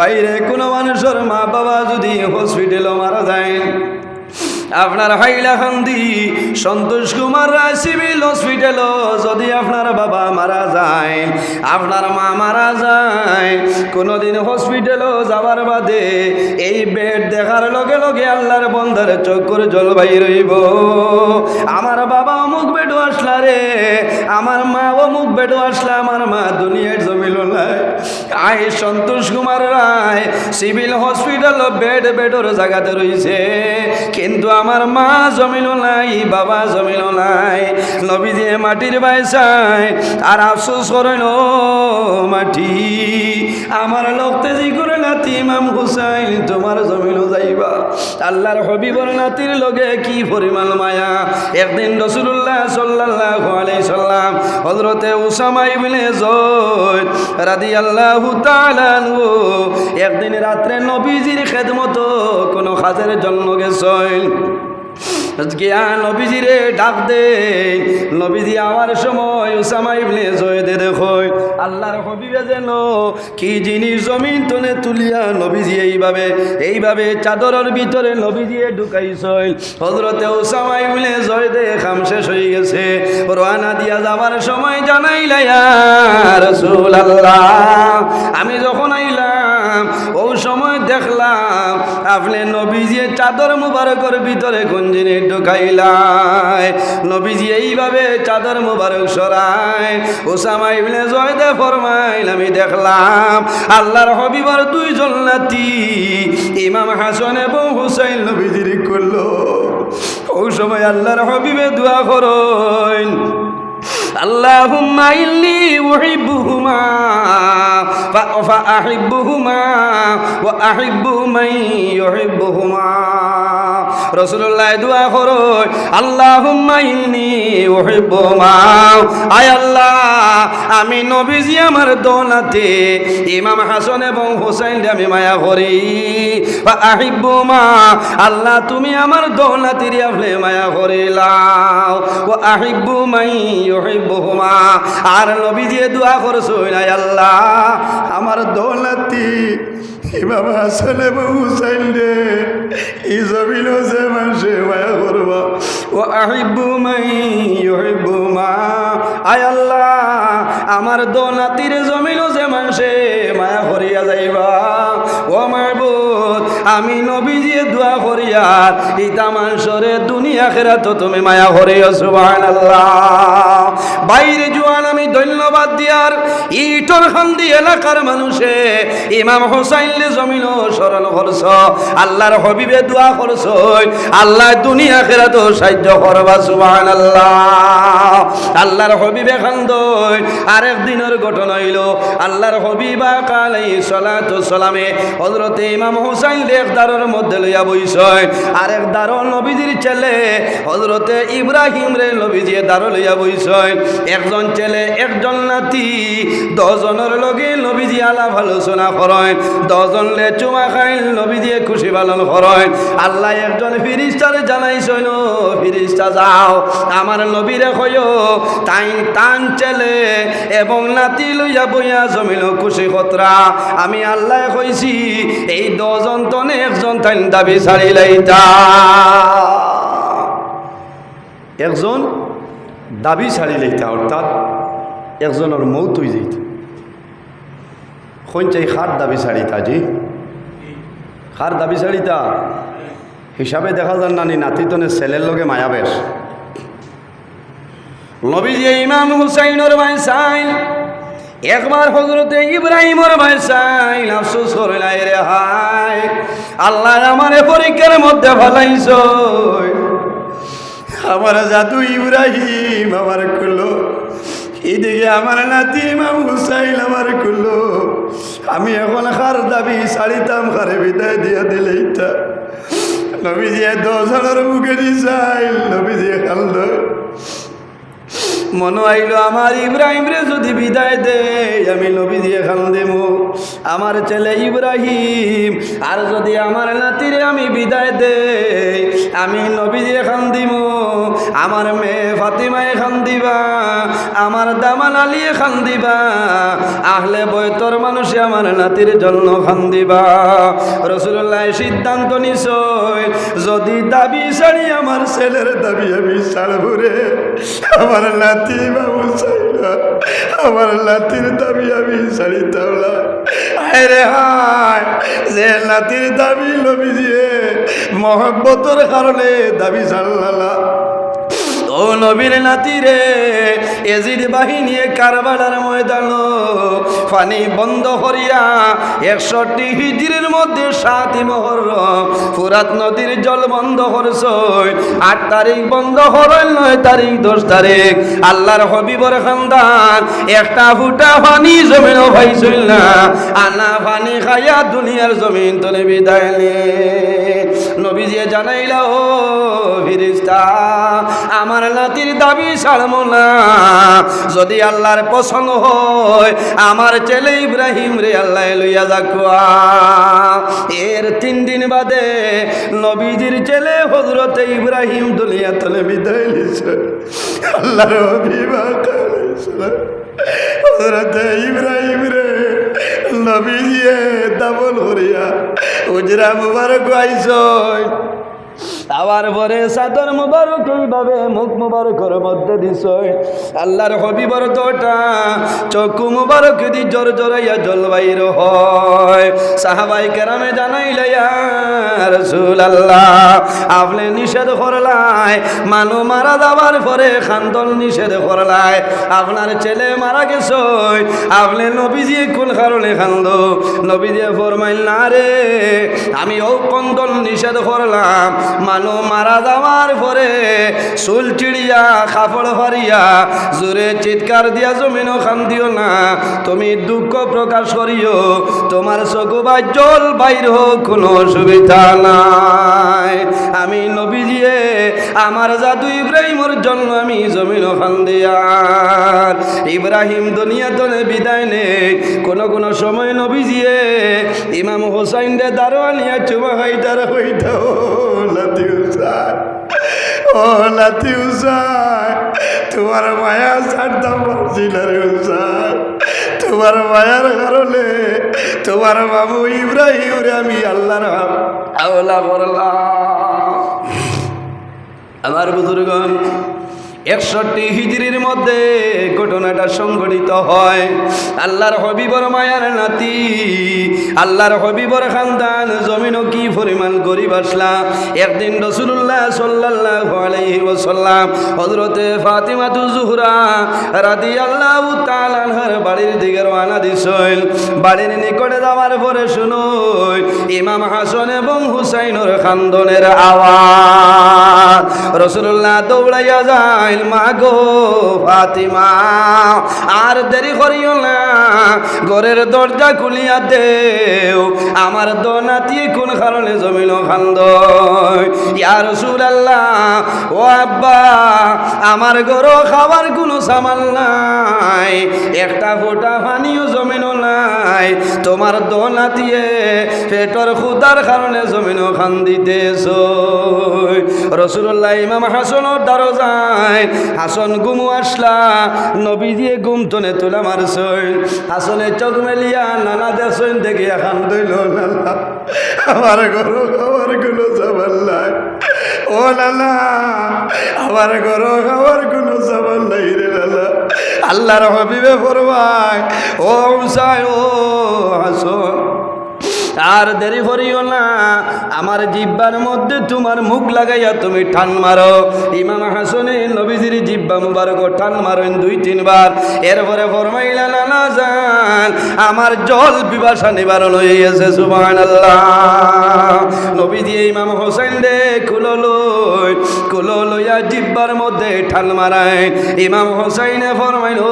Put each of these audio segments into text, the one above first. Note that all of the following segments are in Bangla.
বাইরে কোনো মানুষের মা বাবা যদি হসপিটালও মারা যায় আপনার হাইলাকান্দি সন্তোষ কুমার রায় সিভিল হসপিটালও যদি আপনার বাবা মারা যায়, আপনার মা মারা যায়, কোনোদিন হসপিটালও যাবার বাদে এই বেড দেখার লগে লগে আল্লাহর বন্ধার চক্কর জলবায়ু রইব আমার বাবা অমুক বেডও আসলা রে, আমার মা অমুক বেডও আসলা, আমার মা দুনিয়ার জমিল নাই। আয় Santosh Kumar Roy civil hospital bed বেডর জায়গাতে রয়েছে কিন্তু আমার মা জমিল নাই, বাবা জমিল নাই নবী দিয়ে মাটির বাইসায় আর আফসোস করেন মাটি, আমার লোকতে জি করে নাতি ইমাম হুসাইন, তোমার জমিল যাইবা। আল্লাহর হবিবর নাতির লগে কি পরিমাণ মায়া? একদিন রসুল্লাহ সাল্লাহ আলাই সাল্লাম হজরতে উসামা ইবনে জয় রাদি আল্লাহ একদিন রাত্রে নবীজির খেদমত কোনো কাজের জন্য গেছেন। গিয়া নবীজিরে ডাক দে। নবীজি আমার সময় উসামা ইবনে জয়দে দেখো আল্লাহর হবিবে যেন কি জিনিস জমিন তনে তুলিয়া নবীজি এইভাবে এইভাবে চাদরের ভিতরে নবীজিয়ে ঢুকাইছইল হজরতে উসামা ইবনে জয়দে খাম শেষ হয়ে গেছে। রোয়ানা দিয়া যাবার সময় জানাইলা আল্লাহ আমি যখন আইলাম ও সময় দেখলাম, আপনি নবীজি চাদর মুবারকের ভিতরে কোন জিনিস ঢুকাইলাই। নবীজি এইভাবে চাদর মুবারক সরাই ওসামা ইবনে জয়দে ফরমাইল, আমি দেখলাম, আল্লাহর হবিবার দুইজন নাতি, ইমাম হাসান এবং হুসাইন নবীজির করল ওই সময় আল্লাহর হবিবে দোয়া করইন আল্লাহুম্মা ইল্লি উহিব্বুহুমা ফাআহিব্বুহুমা ওয়া আহিব্বু মান ইউহিব্বুহুমা রাসূলুল্লাহ দোয়া করো আল্লাহুম্মা ইল্লি উহিব্বুমা আয় আল্লাহ, আমি নবীজি আমার দোলাতে, ইমাম হাসান এবং হোসেন আমি মায়া করি। আহিবুমা আল্লাহ তুমি আমার দোলাতে আপনি মায়া করিলাও ও আহিবু মাই ইউহিব্বুহুমা আর নবী দিয়ে দোয়া করছ আয় আল্লাহ, আমার দৌলাতি ইমাম হাসান হুসাইন রে, এই জমিন যে মানুষে মায়া করবা। ও আহিব্বু মাই ইউহিব্বু মা। আয় আল্লাহ, আমার দোনাতির জমিন যে মানুষে মায়া করিয়া যাইবা। আমি নবীজি দোয়া করিয়ার ইতা মানুষরে দুনিয়া খেরা তো তুমি মায়া করিয়া সুবহানাল্লাহ। বাইরে জোয়ান আমি ধন্যবাদ দিয়ার ইটর খান্দি এলাকার মানুষে, ইমাম হোসাইন জমিন স্মরণ করছ, আল্লাহর হবিবে দোয়া করছ আল্লাহ দুনিয়া খেরা তো সাহায্য করবা আল্লাহ আল্লাহর হবিবে খান্দ আরেক দিনের ঘটনা হইল, আল্লাহর হবিবা কালাই সলাত সালামে হজরতে ইমাম হোসাইন এক দারোর মধ্যে লইয়া বইসয়। আরেক দারো নবীজির ছেলে হজরতে ইব্রাহিম রে নবীজি দারো লইয়া বইসয়। একজন ছেলে, একজন নাতি, দশজনের লগে নবীজি আলাপ আলোচনা করেন। দশজন লে চুমা খাইল নবীজি খুশি পালন করেন। আল্লাহ একজন ফিরিস্তারে জানাইছেন ফিরিস্তা, যাও। আমার নবীরে কয় তাই তান ছেলে এবং নাতি লইয়া বইয়া জমিল খুশি কতরা। আমি আল্লাহ কইছি, এই দশজন তনে একজন তাই দাবি ছাড়িলাইতা একজন দাবি ছাড়িলাইতা অর্থাৎ একজনের মৌত হয়ে যেত চাই খার দাবি ছাড়িতা জি? খার দাবি ছাড়িতা হিসাবে দেখা যান নানি নাতিতনে ছেলের লগে মায়া বেশ। নবীজি ইমাম হুসাইনের ভাই সাইন একবার হজরতে ইব্রাহিমর ভাই সাইন আফসোস করে নাই রে হাই আল্লাহ আমার পরীক্ষার মধ্যে ভালাইছ আমার জাদু ইব্রাহিম আমার করল এদিকে আমার নাতি ইমাম আমার করল আমি এখন খার দাবি ছাড়িতাম, খারে বিদায় দিয়া দিলে নবীজি দশজনের মুখে দিছাইল নবীজি খাল মনে আইলো আমার ইব্রাহিম রে, যদি বিদায় দে, আমি নবী দিয়ে খান দেব। আমার ছেলে ইব্রাহিম, আর যদি আমার নাতিরে আমি বিদায় দে আমি নবী দিয়ে খান দিব আমার মেয়ে ফাতিমায় খান দিবা, আমার দামান আলিয়ে খান দিবা, আহলে বয়তর মানুষে আমার নাতির জন্য খান দিবা। রসুল্লাহ সিদ্ধান্ত নিছয় যদি দাবি ছাড়ি আমার ছেলের দাবি আমি ছাড়বো রে। আমার নাতি বাবু আমার নাতির দাবি আমি ছাড়িতাম না। হায় যে নাতির দাবি লবি দিয়ে মহব্বতর কারণে দাবি ছাড়লা ও নবীর নাতি রে, এজিদ বাহিনী কারবালার ময়দান। পানি বন্ধ করিয়া একষট্টি হিজিরের মধ্যে সাতই মহরম। ফুরাত নদীর জল বন্ধ করছ আট তারিখ বন্ধ করল নয় তারিখ, দশ তারিখ। আল্লাহর হবিবর খানদান, একটা ফুটা পানি জমিন ভাই না। আনা পানি খাইয়া দুনিয়ার জমিন তলে বিদায় নে। নবীজিয়ে জানাইলা ফিরিস্তা আমার নাতির দাবি ছাড়ব না। যদি আল্লাহর পছন্দ হয়, আমার ছেলে ইব্রাহিম রে আল্লাহ লইয়া যাকুয়া এর তিন দিন বাদে নবীজির ছেলে হজরতে ইব্রাহিম দুনিয়া তলে বিদায় নিছে আল্লাহর অভিভাবক হজরতে ইব্রাহিম রে নবীজিয়ে দাবল হরিয়া উজরা মুবারক আইসয়। আবার পরে সাদর মুবারক এইভাবে মুখ মুবারকর মধ্যে দিস আল্লাহর হবিবর তোটা চক্ষু মুবারক দি জোর জোরাইয়া জলবাইর হয়। সাহাবাই কেরামে জানাইলে রসুল আল্লাহ আপনি নিষেধ করলাই, মানু মারা যাবার পরে খান্দন নিষেধ করলাই। আপনার ছেলে মারা গেছ আপনি নবীজি কোন কারণে খান্দ নবীজি ফরমাইল, না রে, আমি ও কন্দন নিষেধ করলাম মানু মারা যাওয়ার পরে চুল চিড়িয়া কাপড় ফারিয়া জোরে চিৎকার দিয়া জমিনও খান দিও না। তুমি দুঃখ প্রকাশ করিও, তোমার চকু বা জল বাইর হোক, কোনো অসুবিধা নাই। আমি নবীজিয়ে আমার জাদু ইব্রাহিমর জন্য আমি জমিন খান দিয়ার ইব্রাহিম দুনিয়া তলে বিদায় নেই কোনো কোনো সময় নবীজিয়ে ইমাম হোসাইন রে দারোয়ানিয়া চুমা হইতাও। লাতি উসাই ও লাতি উসাই তোমার মায়া ছাড়তাম পারছি না রে উসাই তোমার মায়ার কারণে তোমার বাবু ইব্রাহিম রে আমি আল্লাহর আওলা করলাম আমার বুজুর্গণ একষট্টি হিজড়ির মধ্যে ঘটনাটা সংঘটিত হয়। আল্লাহর হবিবর মায়ার নাতি, আল্লাহর হবিবর খানদান, জমিনও কি পরিমাণ গরিব আসলা? একদিন রসুল্লাহ সাল্লাহ আলাইহি ওসাল্লাম হজরতে ফাতিমাতু জুহরা রাদি আল্লাহ তালানহার বাড়ির দিকে রওনা দিছিল বাড়ির নিকটে যাওয়ার পরে শুনুই ইমাম হাসান এবং হুসাইনের খান্দনের আওয়াজ। রসুল্লাহ দৌড়াইয়া যায় মা গো ফাতিমা, আর দেরি করিও না। ঘরের দরজা খুলিয়া দেও। আমার দনাতি কোন কারণে জমিন খান্দ ইয়ার সুর আল্লাহ ও আব্বা, আমার ঘর খাবার কোনো সামাল নাই। একটা ফোটা পানিও জমিন নাই। তোমার দনাতিয়ে পেটর খুদার কারণে জমিন খান দিতেছ রসুল্লাহ ইমাম হাসনের দ্বারো যায় হাসন গুমু আসলা, নবী দিয়ে গুম তনে তোলা মারছই হাসনে চোখ মেলিয়া নানা দেশন দেখে এখন দইল নানা আমার গরো খাবারগুলো যাবার নাই। ও নানা আমার গরো খাবারগুলো যাবার নাই রে নানা আল্লাহর হবিবে ফরমাই ও উসাই ও হাসন। আর দেরি করিও না। আমার জিব্বার মধ্যে তোমার মুখ লাগাইয়া তুমি ঠান মারো। ইমাম হাসনে নবীজির জিব্বা মুবারক ঠান মারেন দুই, তিনবার। এরপরে ফরমাইলা নানা যান। আমার জল বিবাসা নিবারণ হয়ে গেছে সুবান নবীজি, ইমাম হোসেন দে, খুললো। কুলো লইয়া জিব্বার মধ্যে ঠাল মারায়। ইমাম হোসাইনে ফরমাইল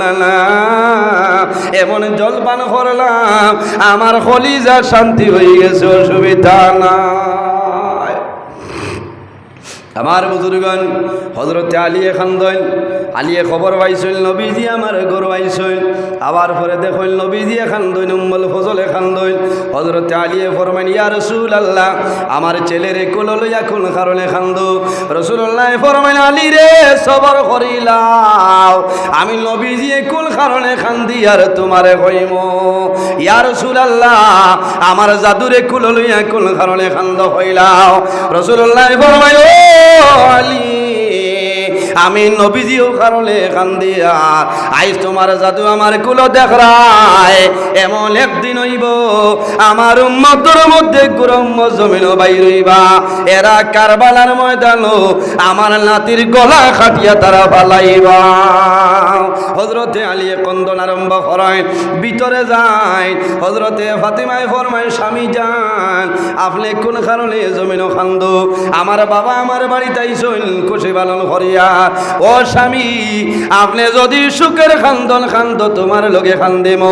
নানা এমন জলপান করলাম, আমার কলিজা শান্তি হয়ে গেছে, অসুবিধা নাই আমার বুজুর্গন হজরতে আলিয়ে খান্দন আলিয়ে খবর পাইছিল নবীজি আমার গরু আইসইল আবার পরে দেখল নবীজি খান্দন, উম্মল ফজলে খান্দন। হজরতে আলিয়ে ফরমান, ইয়া রসুল আল্লাহ আমার ছেলের কোল লইয়া কোন কারণে খান্দ রসুল্লাহ ফরমান, আলী রে, সবর করিলাও। আমি নবীজি কোন কারণে খান্দি, আর তোমারে কইম? ইয়া রসুল আল্লাহ আমার জাদুরে কুল লইয়া কোন কারণে খান্দ হইলাও? রসুল্লাহ ফরমান, ও আলী আমি নবীজিও কারণে কান্দিয়া আইস তোমার জাদু আমার কুলো দেখরায় এমন একদিন হইব, আমার উম্মতর মধ্যে গুরম্ম জমিন বাইরইবা এরা কারবালার ময়দানো আমার নাতির গলা খাটিয়া তারা ফালাইবা। হজরতে আলিয়ে কন্দন আরম্ভ করেন, ভিতরে যায় হজরতে ফাতিমায় ফরমায়, স্বামী যান, আপনি কোন কারণে জমিন খান্দ আমার বাবা আমার বাড়িতে আইসইন খুশি পালন করিয়া। ও স্বামী, আপনি যদি সুখের খান্দন খান্দ, তোমার লগে খান্দিম।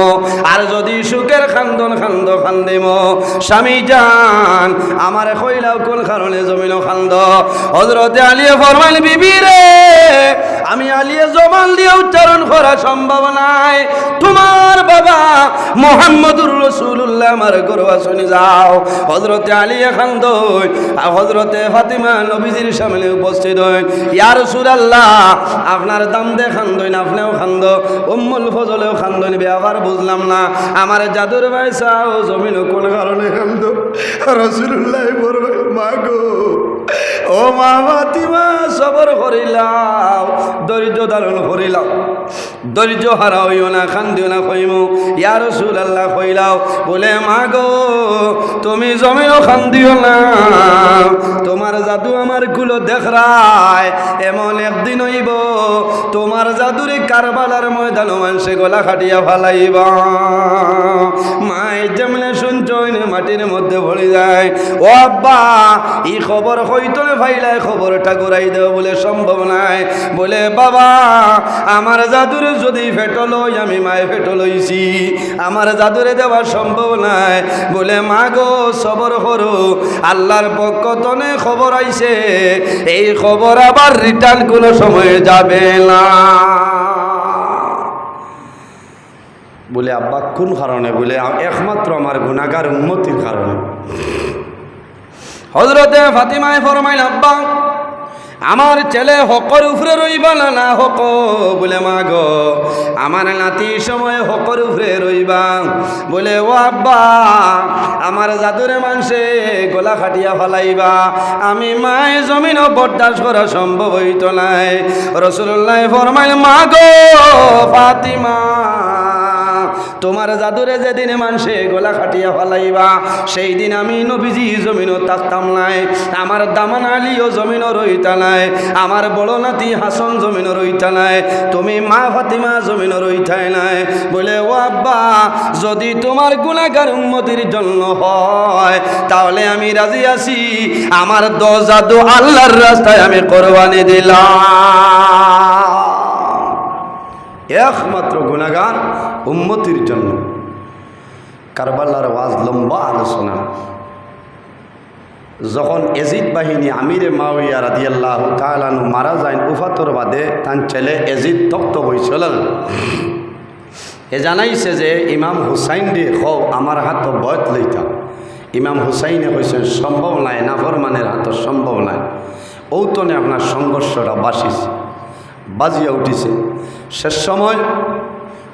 আর যদি সুখের খান্দন খান্দ, খান্দিম। স্বামী যান আমার কইলাও কোন কারণে জমিন খান্দ? হজরতে আলিয়ে ফরমাইল, বিবি রে, আমি আলিয়ে জমান দিয়ে উচ্চারণ করা সম্ভব নাই। তোমার বাবা মোহাম্মদুর রসুল্লাহ আমার গরু শুনে যাও। হজরতে আলিয়া খান্দ হজরতে ফাতিমা নবীজির সামনে উপস্থিত হইন ইয়ার সুরাল্লাহ আপনার দাম দে খান্দইন আপনিও খান্দ উম্মুল ফজলেও খান্দইন ব্যবহার বুঝলাম না। আমার জাদুর ভাইসাও জমিন কোন কারণে খান্দ রসুল্লাহ বলবেন মা গো, ও মা ফাতিমা, সবর করিলাম ধৈর্য ধারণ করিলাম ধৈর্য হারা হইও না খান্দিও না কইমু ইয়া রসুল আল্লাহ কইলাও বলে মা গো তুমি জমিও খান্দিও না। তোমার জাদু আমারগুলো দেখরায় এমন একদিন হইব, তোমার জাদুরে কারবালার ময়দান মানুষে গলা খাটিয়া ফালাইব। মায় যেমনে শুনছইন মাটির মধ্যে ভরে যায়। ও আব্বা এই খবর হইতো না ভাইলাই খবরটা ঘুরাই দেও বলে সম্ভব নাই। বলে, বাবা, আমার জাদুরে যদি ফেটো লই আমি মায়ে ফেটো লইছি আমার জাদুরে দেওয়া সম্ভব নাই বলে, মা গো, সবর করো, আল্লাহর পক্ষ তনে খবর আইছে, এই খবর আবার রিটার্ন কোনো সময় যাবে না। বলে, আব্বা, কোন কারণে? বলে, একমাত্র আমার গুণাগার উন্নতির কারণে। হজরতে ফাতিমায় ফরমাইল, আব্বা আমার ছেলে হকর উপরে রইবা না না হক বলে, মা গো, আমার নাতি সময় হকর উপরে রইবা। বলে, ও আব্বা, আমার জাদুরে মানুষে গলা খাটিয়া ফলাইবা। আমি মায় জমিন বরদাস করা সম্ভব হইত নাই। রসুল্লাহ ফরমাইল মা গো, ফাতিমা তোমার জাদুরে যেদিন মানুষে গোলা খাটিয়া ফলাইবা সেই দিন আমি নবীজি জমিনও থাকতাম নাই, আমার দামান আলীও জমিনও রইতা নাই, আমার বড় নাতি হাসন জমিনও রইতা নাই, তুমি মা ফাতিমা জমিনও রইতাই নাই। বলে, ও আব্বা, যদি তোমার গুণাগার উন্মতির জন্য হয়, তাহলে আমি রাজি আছি, আমার দ জাদু আল্লাহর রাস্তায় আমি কোরবানি দিলাম। একমাত্র গুণাগান উন্মতির জন্য। কারবাল্লার ওয়াজ লম্বা আলোচনা। যখন এজিদ বাহিনী আমিরে মাউইয়া রাদিয়াল্লাহ কালানু মারা যায়, উফাতর বাদে তার ছেলে এজিদ তক্ত হয়েছিল এ জানাইছে যে, ইমাম হুসাইন দে হ, আমার হাত বয়ত লইতা। ইমাম হুসাইনে কইছেন সম্ভব নাই, নাফরমানের হাত সম্ভব নাই। ঔতনে আপনার সংঘর্ষটা বাসিছে, বাজিয়া উঠিছে। শেষ সময়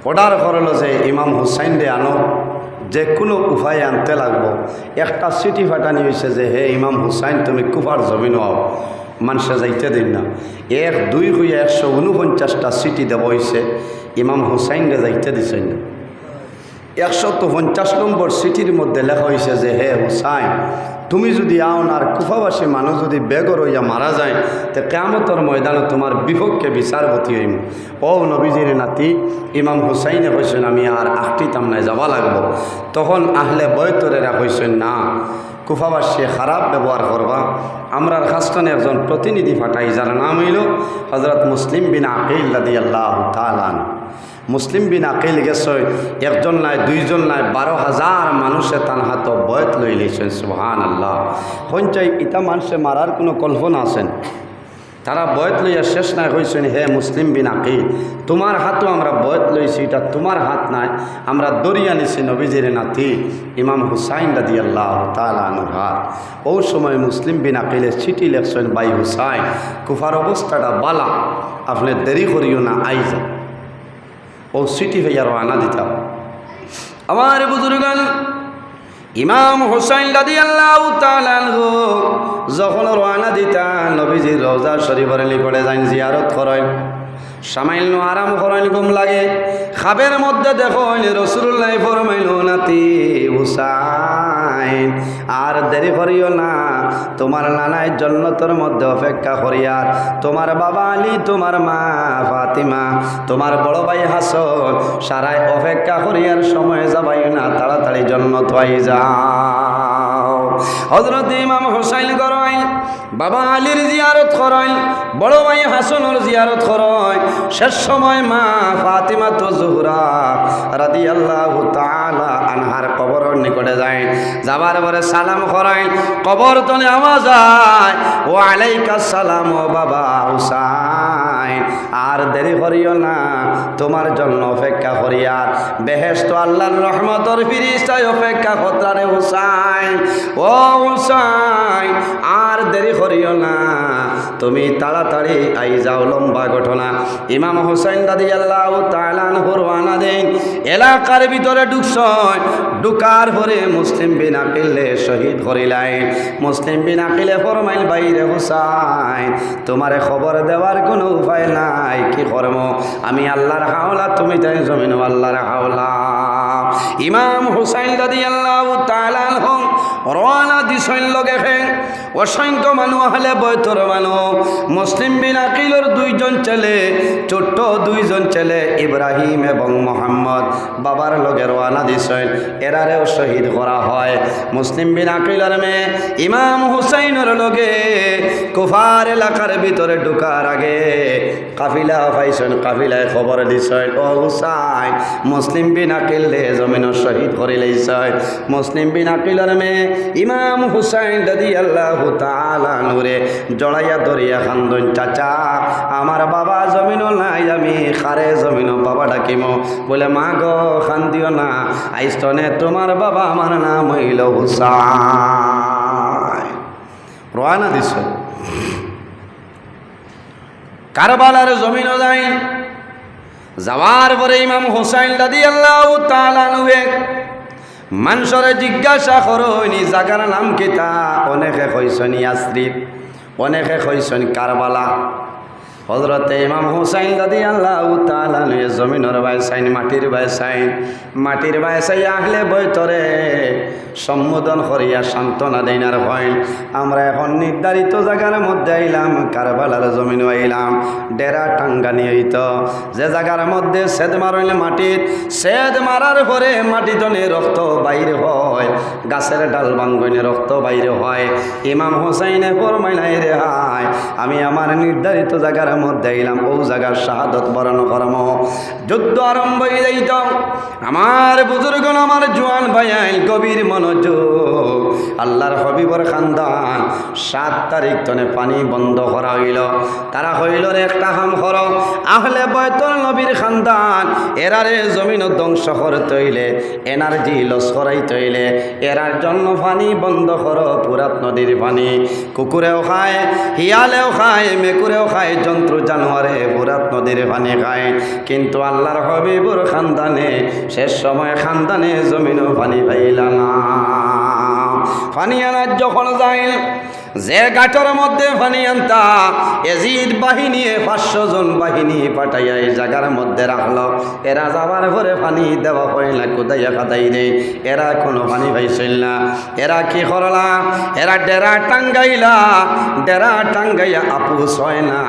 অর্ডার করল যে ইমাম হুসাইন দে আনো, যে কোনো উপায় আনতে লাগবো। একটা চিঠি ফাটানি হয়েছে যে, হে ইমাম হুসাইন, তুমি কুফার জমিন হও মানুষে যাইতে দিন না। এক, দুই হইয়া একশো উনপঞ্চাশটা চিঠি দেব হয়েছে ইমাম হুসাইন রে যাইতে দিছেন না। একশত পঞ্চাশ নম্বর চিঠির মধ্যে লেখা হয়েছে যে, হে হুসাইন, তুমি যদি আও আর কুফাবাসী মানুষ যদি বেগর হইয়া মারা যায়, তে কেমতর ময়দানে তোমার বিপক্ষে বিচারপতি হইম। ও নবীজির নাতি, ইমাম হুসাইনে কইছেন, আমি আর আখটিতাম নাই যাবা লাগবো। তখন আহলে বয়তরেরা কইছেন, না, কুফাবাসী খারাপ ব্যবহার করবা। আমরার খাস্তানে একজন প্রতিনিধি ফাটাই যার নাম হইল হজরত মুসলিম বিন আকিল্লাদি আল্লাহ তালান মুসলিম বিন আকিল গেছে, একজন নাই, দুইজন নাই, বারো হাজার মানুষে তার হাত বয়ত লই লইছেন সুহান আল্লাহ সঞ্চয় ইটা মানুষে মারার কোনো কল্পনা আছেন তারা বয়ত লইয়া শেষ নাই হয়েছেন হে মুসলিম বিন আকিল, তোমার হাতও আমরা বয়ত লইছি, এটা তোমার হাত নাই, আমরা দরিয়া নিছি নবীজির নাতি, ইমাম হুসাইন রাদি আল্লাহ তালানুর হাত ও সময় মুসলিম বিন আকিলের চিঠি লেখছেন বাই হুসাইন, কুফার অবস্থাটা বালা, আপনি দেরি করিও না, আই যা ও সিটি হইয়া রওনা দিতাম। আমার বুজুর্গান ইমাম হুসাইন দাদি আল্লাহ যখন রওনা দিতা নবীজির রওজা শরীফের লিপড়ে যান জিয়ারত করেন। সামাইল আরাম করেন ঘুম লাগে। খাবের মধ্যে দেখেন রসুল্লাহ ফরমাইল, নাতি হুসাইন, আর দেরি করিও না। তোমার নানাই জন্নতর মধ্যে অপেক্ষা করিয়ার তোমার বাবা আলী, তোমার মা ফাতিমা, তোমার বড় ভাই হাসন সারাই অপেক্ষা করিয়ার সময় যাবাই না, তাড়াতাড়ি জন্নত হয়ে যাও হজরত ইমাম হুসাইন করাইল বাবা আলীর জিয়ারত করাইল বড় ভাই হাসনের জিয়ারত করাই। শেষ সময় মা ফাতিমা তো জোহরা রাদি আল্লাহ তালা আনহার কবরের নিকটে যায়। যাবার পরে সালাম করাইল কবর তলে আওয়াজ যায় ও আলাইকা সালাম ও বাবা হুসাইন। আর দেরি করিও না, তোমার জন্য অপেক্ষা করিয়ার বেহেস্ত আল্লাহর রহমতর ফিরিস্তায় অপেক্ষা কতারে হুসাইন। ও হুসাইন, আর দেরি করিও না, তুমি তাড়াতাড়ি আই যাও লম্বা ঘটনা। ইমাম হুসাইন দাদি আল্লাহ তালান হরওয়ানা দেন, এলাকার ভিতরে ঢুকছয় ঢুকার পরে মুসলিম বিন আকিলে শহীদ করিলাই মুসলিম বিন আকিলে ফরমাইল, বাইরে হুসাইন, তোমারে খবর দেওয়ার কোনো উপায় নাই, কি করম? আমি আল্লাহর হাওলা, তুমি তাই জমিন আল্লাহর হাওলা। ইমাম হুসাইন দাদি আল্লাহ তালাল রওনা দিছইন লগে ফেন অসংখ্য মানুষ হলে বয়তর মানুষ মুসলিম বিন আকিলর দুইজন ছেলে, ছোট্ট দুইজন ছেলে, ইব্রাহিম এবং মোহাম্মদ। বাবার লগে রওনা দিছেন এরারেও শহীদ করা হয়। মুসলিম বিন আকিলর মেয়ে ইমাম হুসাইনের লগে কুফার এলাকার ভিতরে ঢুকার আগে কাফিলা পাইছেন কাফিলায় খবর দিছেন ও হুসাইন, মুসলিম বিন আকিল দে জমিন শহীদ করে লইছেন মুসলিম বিন আকিলর মেয়ে ইমাম হুসাইন দাদি আল্লাহ তালা নূরে জড়াইয়া দরিয়া খান্দন, চাচা, আমার বাবা জমিন নাই, আমি খারে জমিন বাবা ডাকিম। বলে, মা গো, খান্দিও না আইস্তনে তোমার বাবা আমার নাম হইল হুসাইন। রওনা দিছ। কারবালার জমিনও যাই যাওয়ার পরে ইমাম হুসাইন দাদি আল্লাহ তালানুয়ে মানুষরে জিজ্ঞাসা করি জাগার নাম কিতা অনেকে কইসনি আশ্রিত অনেকে কইসন কারবালা। হজরতে ইমাম হুসাইন দাদি আল্লাহ তালানুয়ে জমিনের বাইসাইন মাটির বাইসাইন মাটির বাইসাই আহলে বৈতরে সম্বোধন করিয়া সান্ত্বনা দেনার হয় আমরা এখন নির্ধারিত জায়গার মধ্যে আইলাম, কারবালার জমিন আইলাম, ডেরা টাঙ্গানি হইত যে জায়গার মধ্যে সেদ মারইলে মাটির সেদ মারার পরে মাটি তনে রক্ত বাইরে হয়, গাছের ডাল বাঙ্গনে রক্ত বাইরে হয়। ইমাম হোসাইনে ফরমাইলাই রে হায়, আমি আমার নির্ধারিত জায়গার মধ্যে এলাম ও জায়গার শাহাদত বরণ করম। যুদ্ধ আরম্ভ হয়ে যাইত। আমার বুজুর্গ আমার জোয়ান ভাইয়াই কবির মনোযোগ। আল্লাহর হবিবর খানদান। সাত তারিখ তনে পানি বন্ধ করা হইল। তারা হইল রে একটা হাম কর। আহলে বয়তল নবীর খানদান, এরারে জমিন ধ্বংস করতে হইলে, এনার্জি লস করাইতে হইলে, এরার জন্য পানি বন্ধ করো, পুরাত নদীর পানি। কুকুরেও খায়, হিয়ালেও খায়, মেকুরেও খায়, জন্তু, জানোয়ারে পুরাত নদীর পানি খায়। কিন্তু আল্লাহর হবিবুর খানদানে, শেষ সময় খানদানে জমিনও পানি পাইলা না। পানি আনার যখন যাইল যে গাঠর মধ্যে আনতা, এজিদ বাহিনী, পাঁচশো জন বাহিনী পাঠাইয়া এই জায়গার মধ্যে রাখল। এরা যাবার ঘরে পানি দেওয়া হয় না, কোদাইয়া কাদাই দেয় এরা কোনো পানি পাইছিল না। এরা কি করলা? এরা ডেরা টাঙ্গাইলা। ডেরা টাঙ্গাইয়া আপু হয় না।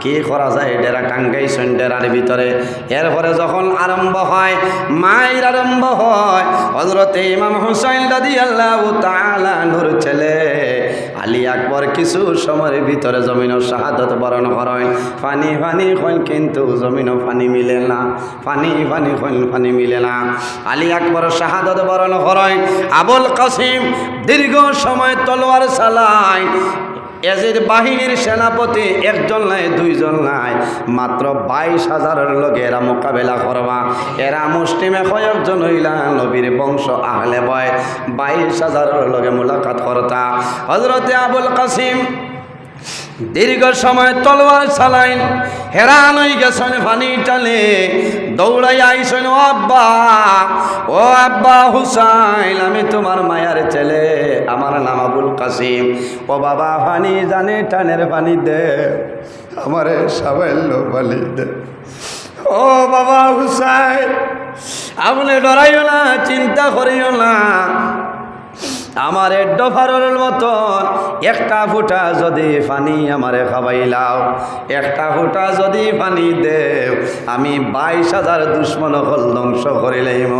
কি করা যায়? ডেরা টাঙ্গাইছেন ডেরার ভিতরে। এরপরে যখন আরম্ভ হয়, মায়ের আরম্ভ হয় হজরতে ইমাম হুসাইন দাদি আল্লাহ তালা নূর ছেলে। আলী আকবর কিছু সময়ের ভিতরে জমিনও শাহাদত বরণ করেন। ফানি ফানি হইন কিন্তু জমিনও ফানি মিলে না। ফানি ফানি হইন ফানি মিলে না। আলী আকবর শাহাদত বরণ করেন। আবুল কাসিম দীর্ঘ সময় তলোয়ার চালায়। এজির বাহিনীর সেনাপতি একজন নাই, দুইজন নাই। মাত্র বাইশ হাজারের লোক এরা মোকাবেলা করবা। এরা মুসলিমে কয়েকজন হইলা নবীর বংশ, আহলে বয়। বাইশ হাজারের লোকে মোলাকাত করতা। হজরতে আবুল কাসিম দীর্ঘ সময় তলোয়ার চালাইন, হেরান হয়ে গেছেন পানি টালে দৌড়াই আইসেন ও আব্বা ও আব্বা হুসাইন, আমি তোমার মায়ার ছেলে, আমার নাম আবুল কাসিম। ও বাবা পানি জানে, টানের পানি দে, আমার সাবাইল পানি দে। ও বাবা হুসাইন, আপনি ডরাইও না, চিন্তা করিও না আমার ডফারের মতন একটা ফুটা যদি পানি আমারে খাবাইলাও একটা ফুটা যদি পানি দেও, আমি বাইশ হাজার দুশ্মন হল ধ্বংস করিলাইম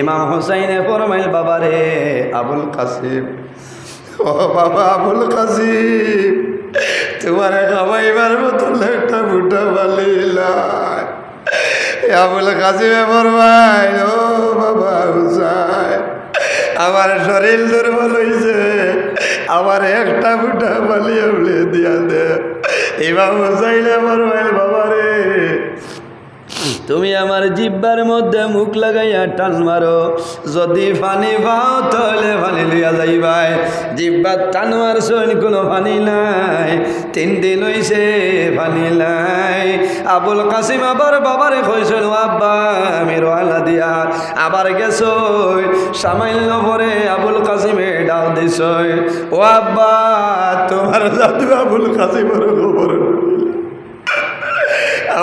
ইমাম হুসাইনে ফরমাইল, বাবারে আবুল কাসিম, ও বাবা আবুল কাসিম, তোমার খাবাইবার মতন একটা ফুটা পালিলাই আবুল কাসিমে ফরমাই ও বাবা হুসাইন। আমার শরীর দুর্বল হয়েছে আমার একটা ফুটা বালিয়ে উলিয়ে দিয়া দে। এবার চাইলে আমার বাবা রে তুমি আমার জিব্বার মধ্যে মুখ লাগাইয়া টান মারো। যদি পানি পাও তাহলে পানি লইয়া যাইবাই। জিব্বার টান মারছন কোনো পানি নাই। তিন দিন হইছে পানি নাই। আবুল কাসিম আবার বাবারে কইছেন, ও আব্বা, আমি রওয়ানা দিয়া আবার গেছো সামান্য পরে আবুল কাসিমে ডাক দিছ ও আব্বা, তোমার জাদু আবুল কাসিমের খবর।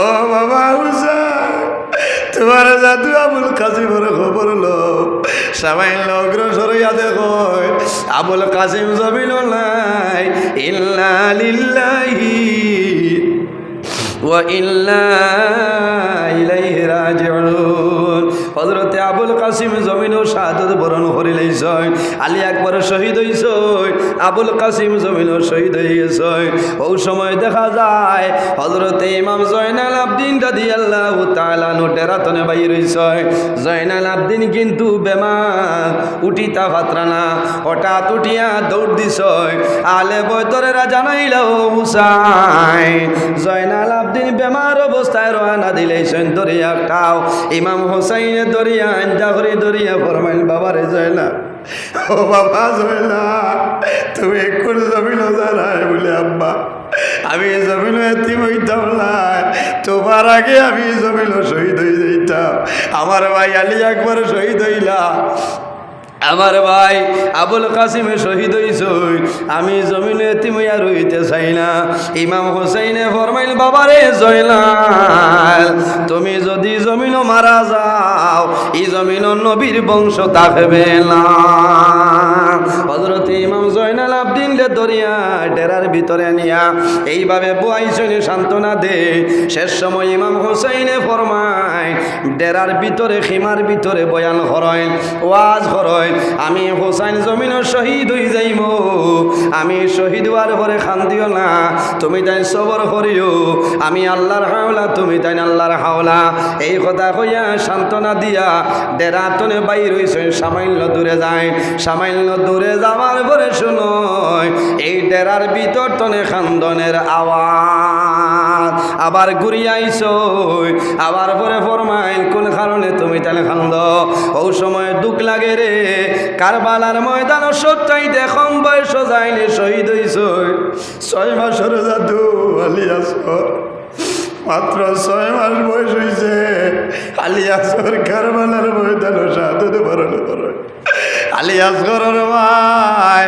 ও বাবা তোমার জাদু আবুল কাসিমের খবর লো। সবাই অগ্রসর ইয়াদে কয় আবুল কাসিম জমিল নাই। ইল্লা লিল্লাহি ওয়া ইল্লা ইলাইহি রাজিউন। হজরতে আবুল কাসিম জমিন ও শাহাদত বরণ করিলেই ছয় আলী আকবর শহীদ হইছ আবুল কাসিম জমিন ও শহীদ গেছে ও সময় দেখা যায় হজরতে ইমাম জয়নাল আবদিন দাদি আল্লাহ তালা নোটেরাতনে বাই রইছ জয়নাল আবদিন কিন্তু বেমার, উঠিতা ভাত্রানা, হঠাৎ উঠিয়া দৌড় দিছ আলে বৈতরেরা জানাইল হুসাই জয়নাল আবদিন বেমার অবস্থায় রওনা দিলেছেন দরিয়া খাও ইমাম হোসাইনে দরিয়া আঞ্জা করে দরিয়া ফরমাইল, বাবারে জয়না ও বাবা জয়লা, তুমি একটু জমিন জানায় বলে, আব্বা, আমি জমিন এতি হইতাম না। তোমার আগে আমি জমিন শহীদ হয়ে যাইতাম। আমার ভাই আলী একবার শহীদ হইলা। আমার ভাই আবুল কাসিমে শহীদ হইছ আমি জমিনে তুমি আর রইতে চাই না। ইমাম হোসেনে ফরমাইল, বাবারে জয়লাল, তুমি যদি জমিন মারা যাও, এই জমিন নবীর বংশ থাকবে না। হজরত ইমাম জয়নাল আবদিন দরিয়া ডেরার ভিতরে নিয়া এইভাবে বুয়াইছনে সান্ত্বনা দে। শেষ সময় ইমাম হোসেনে ফরমায় ডেরার ভিতরে সীমার ভিতরে বয়ান হরয় ওয়াজ হরয় আমি হোসাইন জমিন শহীদ হয়ে যাইব। আমি শহীদ হওয়ার পরে খান না, তুমি তাই সবর করিও। আমি আল্লাহর হাওলা, তুমি তাই আল্লাহর হাওলা। এই কথা কইয়া সান্ত্বনা দিয়া ডেরা তনে বাইর হইছে সামান্য দূরে যায় সামান্য দূরে যাওয়ার পরে শুনো এই ডেরার ভিতর তনে খান্দনের আওয়াজ। আবার ঘুরিয়াইছ আবার পরে ফরমাইল কোন কারণে তুমি তাহলে খান্দ? ও সময় দুঃখ লাগে রে। কারবালার ময়দান সত্যাই দেখম বয়স যাইলে শহীদ হইছ। ছয় মাসের জাদু আলিয়াসর মাত্র ছয় মাস বয়স হয়েছে আলিয়াসর কারবালার ময়দান সাধুদ বরণ করে আলিয়াসর ভাই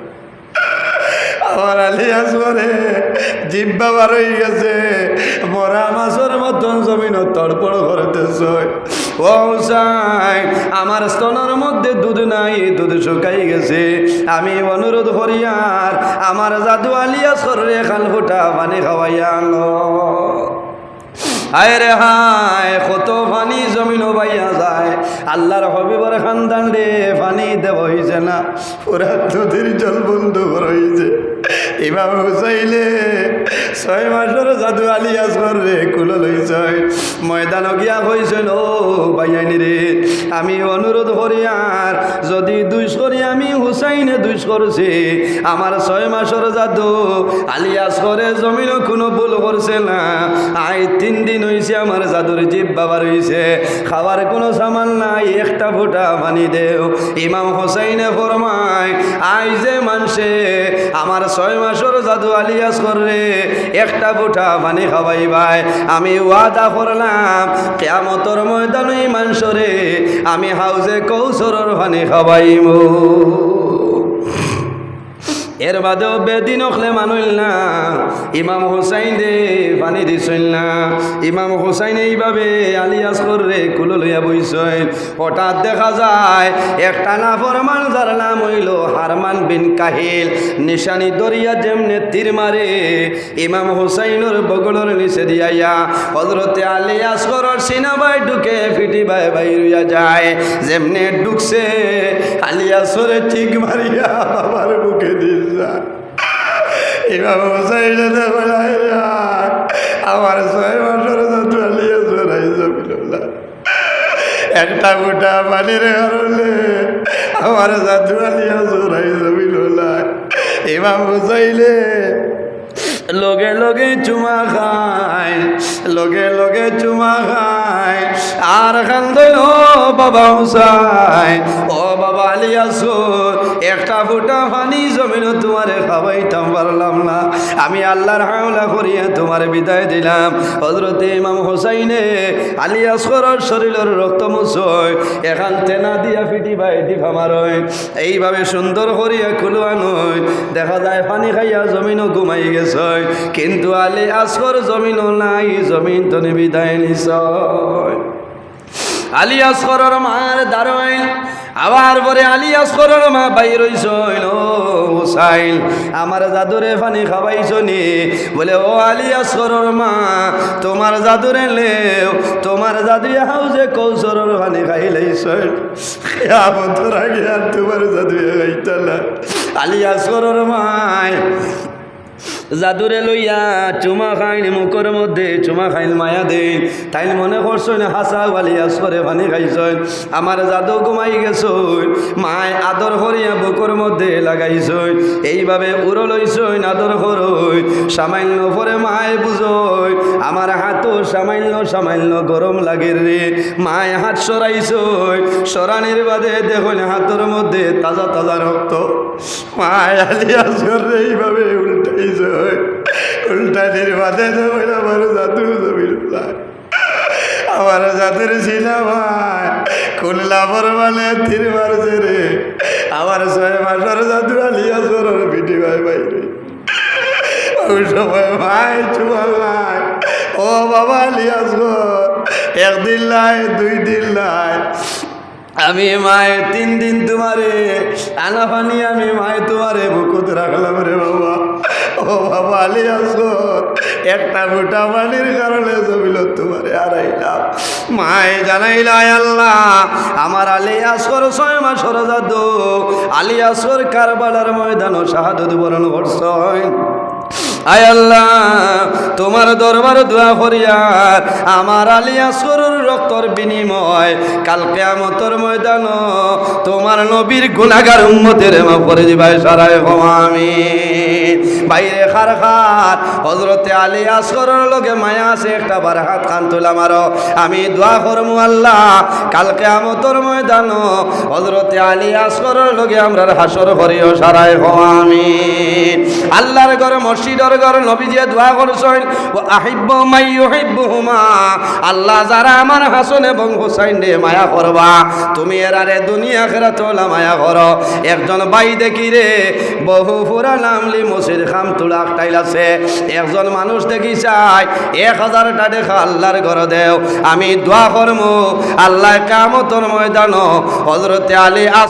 আমার আলী আসরে জিব্বা বার হয়ে গেছে। মরা মাছের মতন জমিন তড়পড় করতেছে। ও আমার স্তনের মধ্যে দুধ নাই, দুধ শুকাই গেছে। আমি অনুরোধ করি আর, আমার জাদু আলিয়া সরে খাল ফুটা পানি খাওয়াইয়া হায় রে হায়, কত পানি জমিন বাইয়া যায়। আল্লাহর হবিবর খানদান রে পানি দেব হইছে না। পুরা নদীর জল বন্ধ হয়েছে ইমাম হুসাইলে ছয় মাসের জাদু আলী আসর রে, কুলো লইছ ময়দান গিয়া কইছেন ও বাইয়ানি রে, আমি অনুরোধ করি আর, যদি দুইশ করি, আমি হুসাইনে দুইশ করছি। আমার ছয় মাসের জাদু আলী আসরে জমিন কোনো ভুল করছে না। আই তিন দিন হয়েছে আমার জাদুর জীব বাবার হয়েছে খাবার কোনো সামান নাই, একটা ফুটা পানি দেও। ইমাম হোসাইনে ফরমায়, আই যে মানুষে আমার ছয় মাসের জাদু আলিয়াস করে একটা ফুটা পানি খাওয়াই ভাই। আমি ওয়াদা করলাম, কেয়ামতর ময়দানে মানুষরে আমি হাউজে কৌশরের পানি খাওয়াইমু। এর বাদেও বেদিন অখলে মানুল না। ইমাম হুসাইন দে পানি দিছিল না। ইমাম হুসাইন এইভাবে আলী আসকর রে কুলো লইয়া বইছেন। হঠাৎ দেখা যায়, একটা না ফরমান যার নাম হইল হারমান বিন কাহিল। নিশানি দরিয়া যেমনে তীর মারে, ইমাম হুসাইনের বগলের নিচে দিয়াইয়া হজরতে আলী আসকরর সিনাবাই ঢুকে ফিটি বাই বাই রইয়া যায়। যেমনে ঢুকছে, আলী আসরে ঠিক মারিয়া বাবার বুকে দিয়ে যায় ইমাম একটা গোটা পানির কারণে আমার জাদু আলিয়া জোরাই জমিল্লা ইমাম হুসাইলে লগে লগে চুমা খায় লগে লগে চুমা খায়। আর খান ও বাবা ও বাবা আলিয়াসুর একটা ফুটা পানি খাওয়াইতাম পারলাম না। আমি আল্লাহর হাওলা করিয়া তোমার বিদায় দিলাম। হজরতে ইমাম হোসাইনে আলিয়াসর শরীরের রক্ত মুছয়, এখান তেনা দিয়া ফিটি বাই দিফা মারয়। এইভাবে সুন্দর করিয়া খুলুয়া নয় দেখা যায় পানি খাইয়া জমিনও ঘুমাই গেছে কিন্তু আলী আসর জমিনও নাই, জমিন তো বিদায় নিছয়। আলী আসকরের মার দারোয়াইন আবার পরে আলী আসকরের মা বাই ও হুসাইন, আমার জাদুরে পানি খাবাইছ নি? বলে, ও আলী আসকরের মা, তোমার জাদুরে লেও, তোমার জাদুয়ে হাউজে কৌশরের পানি খাইলাইছইন আমতর আগে আর তোমার খাইতালা আলী আসকরের মায় জাদুরে লইয়া চুমা খাইন, মুখের মধ্যে চুমা খাইন, মায়া দেন তাই মনে করছেন হাসা বালি আসরে পানি খাইছেন, আমার জাদু ঘুমাই গেছই মায় আদর করিয়া বুকুর মধ্যে লাগাইছই এইভাবে উড়ো লইছইন আদর করই সামান্য পরে মায় বুঝই আমার হাতও সামান্য সামান্য গরম লাগে রে। মায় হাত সরাইছই সরানির বাদে দেখুন হাতের মধ্যে তাজা তাজা রক্ত। মায় আলিয়া আসর এইভাবে উল্টাইছ উল্টানির বাদে দেখুন আমার জাদু জমির আমার জাতের সিনেমায় খুললা বরমালে তীর মারছে রে। আমার ছয় মাসের জাদু আলিয়া সরর পিটি ভাই বাইরে ওই সময় ভাই চুমা ভাই, ও বাবা আলিয়াস একদিন লাই, দুই দিন লাই। আমি মায়ে তিন দিন তোমারে, আনা পানি আমি মায়ে তোমারে বুকুত রাখলাম রে বাবা। ও বাবা, আলি আসর একটা মোটা পানির কারণে জমিল তোমারে হারাইলাম। মায়ে জানাইলাই আল্লাহ, আমার আলী আসর ছয় মাসর জাদু। আলী আসর কারবালার ময়দান শাহাদত বরণ করছয় আয় আল্লাহ, তোমার দরবার দোয়া করিয়ার আমার আলিয়া সরুর রক্তর বিনিময় কাল কেয়ামতর ময়দান তোমার নবীর গুণাগার উম্মতের মা করে দিবাই সারায় আমি বাইরে খার খার হজরতে আলী আসরের লগে মায়া আছে একটা বার হাত খান তুলা মারো। আমি দোয়া করমু আল্লাহ কালকে আমতর ময়দান হজরতে আলী আসরের লগে আমরা হাসর করিও সারাই হো আমি আল্লাহর ঘর, মসজিদর ঘর নবীজিয়ে দোয়া করছেন, ও আহিব্ব মাই হুমা আল্লাহ যারা আমার হাসন এবং হুসাইন রে মায়া করবা, তুমি এরারে দুনিয়া খেরা তোলা মায়া করো। একজন বাই দেখি রে, বহু ফুরা নামলি মসির খাম তুলা টাইল আছে। একজন মানুষ দেখি চাই এক হাজারটা দেখা আল্লাহর ঘর দেও। আমি দোয়া করমু, আল্লাহ কামতর ময়দান হজরতে আলী আস